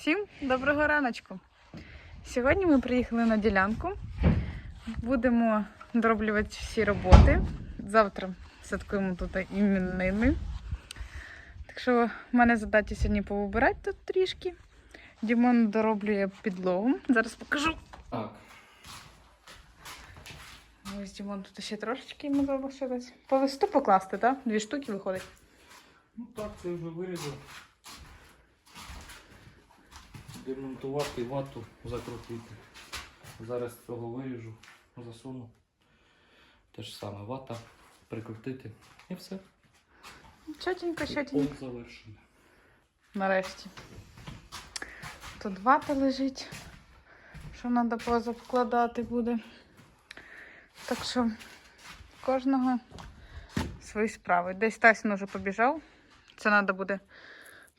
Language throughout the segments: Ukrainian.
Всім доброго раночку. Сьогодні ми приїхали на ділянку. Будемо дороблювати всі роботи. Завтра святкуємо тут іменини. Так що в мене задача сьогодні повибирати тут трішки. Дімон дороблює підлогу. Зараз покажу. Так, Ось Дімон тут ще трошечки йому залишилось. По листу покласти, так? Дві штуки виходить. ну так, це вже вирізав. Демонтувати вату, закрутити. Зараз цього виріжу, засуну. Те ж саме вата, прикрутити і все. Чотенько, чотенько. Пол завершений. Нарешті. Тут вата лежить, що треба позакладати буде. Так що кожного свої справи. Десь Тайсон вже побіжав. Це треба буде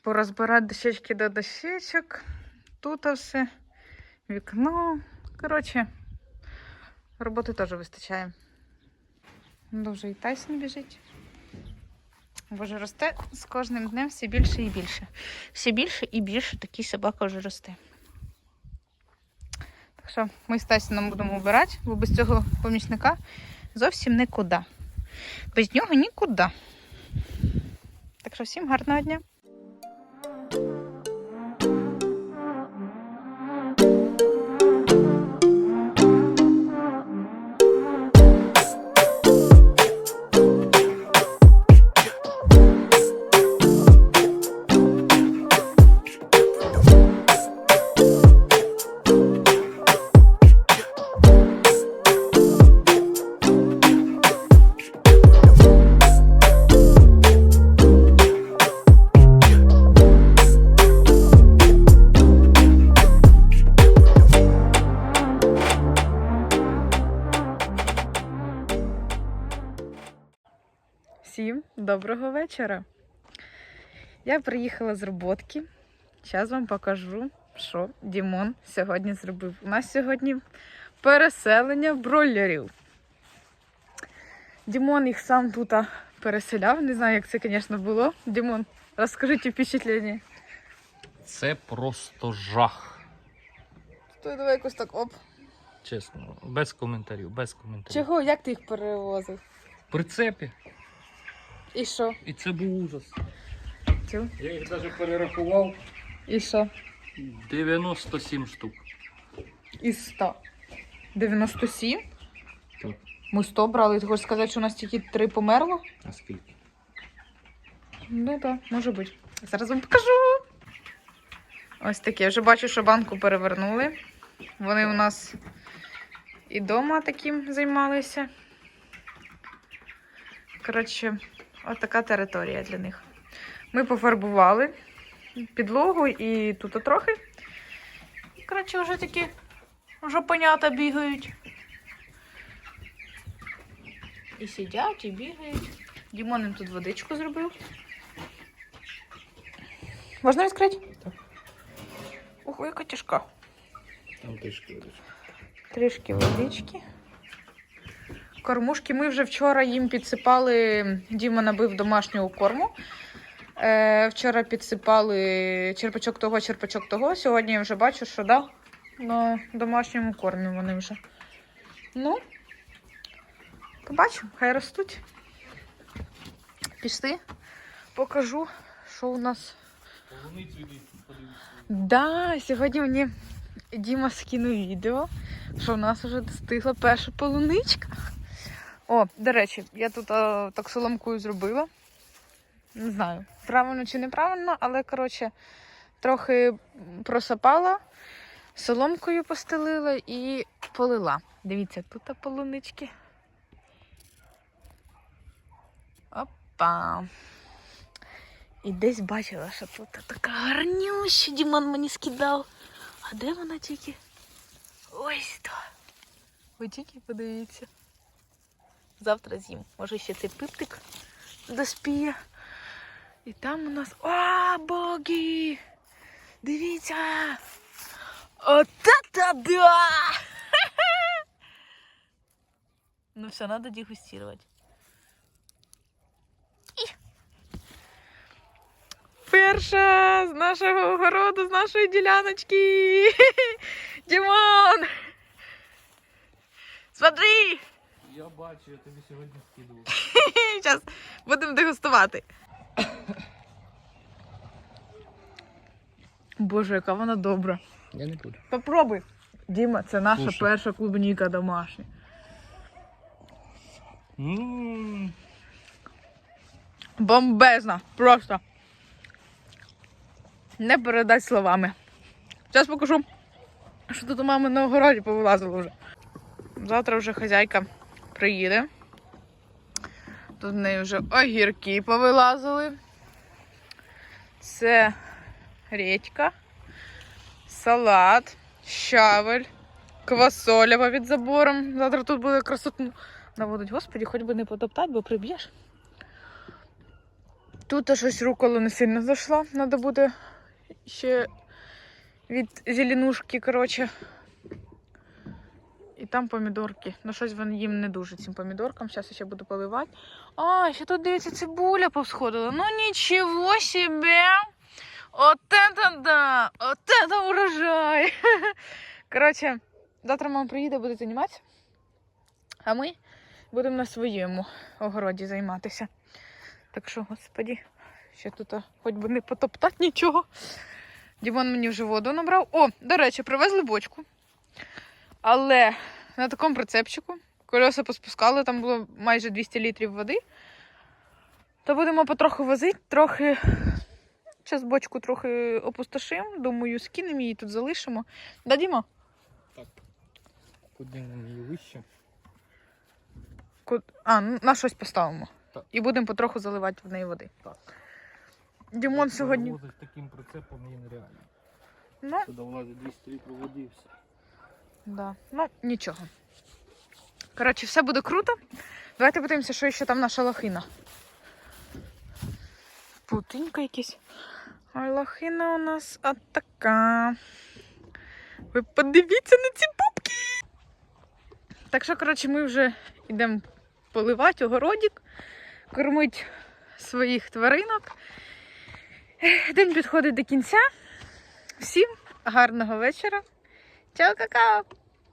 порозбирати дощечки до дощечок. Тут все, вікно. Коротше, роботи теж вистачає. Дуже і Тайсон біжить. Боже, росте з кожним днем все більше і більше. Все більше і більше такий собака вже росте. Так що ми з Тайсоном будемо обирати, бо без цього помічника зовсім нікуди. Без нього нікуди. Так що всім гарного дня. Всім доброго вечора. Я приїхала з роботки. Зараз вам покажу, що Дімон сьогодні зробив. У нас сьогодні переселення бройлерів. Дімон їх сам тут переселяв. Не знаю, як це, звісно, було. Дімон, розкажіть впечатлення. Це просто жах. То давай якось так оп. Чесно, без коментарів, без коментарів. Чого? Як ти їх перевозив? В прицепі. І що? І це був ужас. Тю. Я їх навіть перерахував І що? 97 штук. Із 100. 97? Так. Ми 100 брали. Ти хочеш сказати, що у нас тільки 3 померло? А скільки? Ну так, може бути. Зараз вам покажу. Ось таке. Я Вже бачу, що банку перевернули. Вони у нас і вдома таким займалися. Коротше, от така територія для них. Ми пофарбували підлогу і тут трохи. Коротше, вже такі жопенята бігають. І сидять, і бігають. Дімон їм тут водичку зробив. Можна відкрити? Так. Ого, яка тяжка. Там трішки водички. Трішки водички. Кормушки ми вже вчора їм підсипали. Діма набив домашнього корму. Е, вчора підсипали черпачок того, черпачок того. Сьогодні я вже бачу, що да, на домашньому кормі вони вже. Ну, побачимо, хай ростуть. Пішли, покажу, що у нас. Да, сьогодні мені Діма скинув відео, що в нас вже достигла перша полуничка. О, до речі, я тут а, так соломкою зробила. Не знаю, правильно чи неправильно, але коротше, трохи просапала, соломкою постелила і полила. Дивіться, тут полунички. Опа. І десь бачила, що тут така гарнюща Дімон мені скидав. А де вона тільки? Ось то. Ви тільки подивіться. Завтра з'їм. Може ще цей пиптик доспіє. І там у нас. О, боги! Дивіться! Ота-та-да! Ну все, надо дегустировать. перша з нашого огороду, з нашої діляночки. Дімон! Смотри! Я бачу, я тобі сьогодні скидував. Зараз будемо дегустувати. Боже, яка вона добра. Я не буду. Попробуй. Діма, це наша Слушай. перша клубніка домашня. Ммм. Бомбезна. Просто. Не передать словами. Зараз покажу, що тут у мами на огороді повилазило вже. Завтра вже хазяйка приїде. Тут в неї вже огірки повилазили. Це редька, салат, щавель, квасоля під забором. Завтра тут буде красоту наводить. Господі, хоч би не потоптати, бо приб'єш. Тут щось руколо не сильно зайшло. Треба буде ще від зеленушки, коротше. Там помідорки. Ну, щось вони їм не дуже цим помідоркам. Зараз ще буду поливати. А, ще тут дивіться, цибуля повсходила. Ну нічого себе! От это да! От это урожай! Коротше, завтра мама приїде, буде займатися. А ми будемо на своєму огороді займатися. Так що, господі, ще тут хоч би не потоптати нічого. Дімон мені вже воду набрав. О, до речі, привезли бочку. Але на такому прицепчику колеса поспускали, там було майже 200 літрів води. То будемо потроху возити, трохи. Зараз бочку трохи опустошимо. Думаю, скинемо її тут залишимо. Да, Діма? Так. Поднімемо її вище. Ку- А, на щось поставимо. Так. І будемо потроху заливати в неї води. Так. Дімон сьогодні. Перевозити таким прицепом є нереально. Ну, Туди влазить 200 літрів води і все. Да. ну, нічого. Коротше, все буде круто. Давайте подивимося, що ще там наша лохина. Путинька якась. Ой, лохина у нас от така. Ви подивіться на ці пупки. Так що, коротше, ми вже йдемо поливати огородик, кормити своїх тваринок. День підходить до кінця. Всім гарного вечора. Чао, какао!